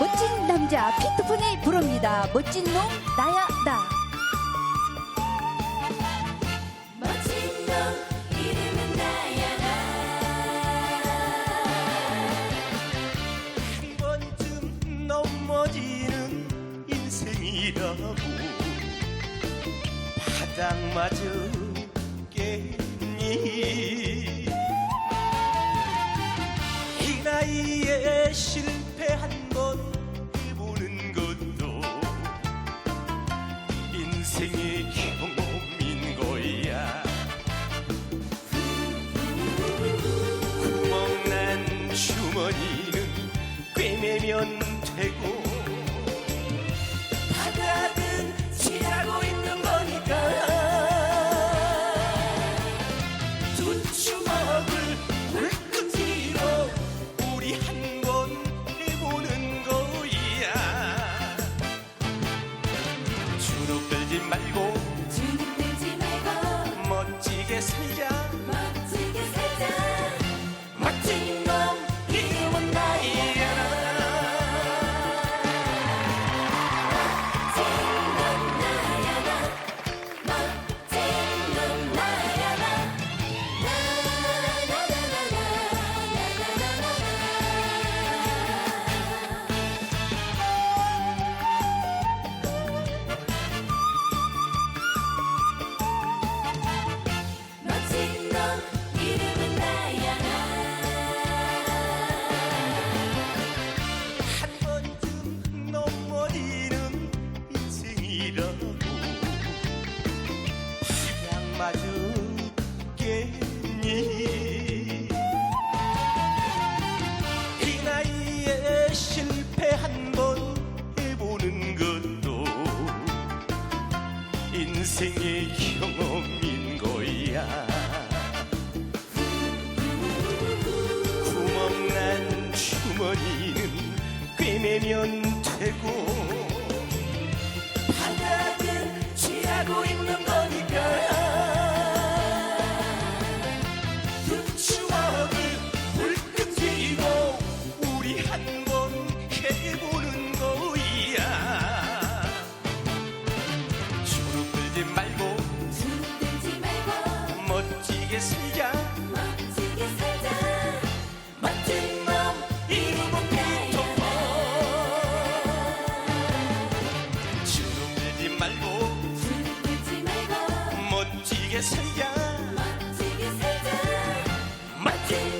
남자 피트폰이 부릅니다. 멋진 놈 나야 나. 멋진 놈 이름은 나야 한 번쯤 넘어지는 인생이라고 바닥마저 깼니 이 나이에 실 인생의 경험인 거야. 구멍난 주머니는 꿰매면 되고 말고 인생의 경험인 거야. 구멍난 주머니는 꿰매면 힘들지 말고 힘들지 말고 멋지게 살자. 멋지게 살자. 멋진 몸 이루고 피터폰 주눅들지 말고 주눅들지 말고 멋지게 살자. 멋지게 살자. 멋진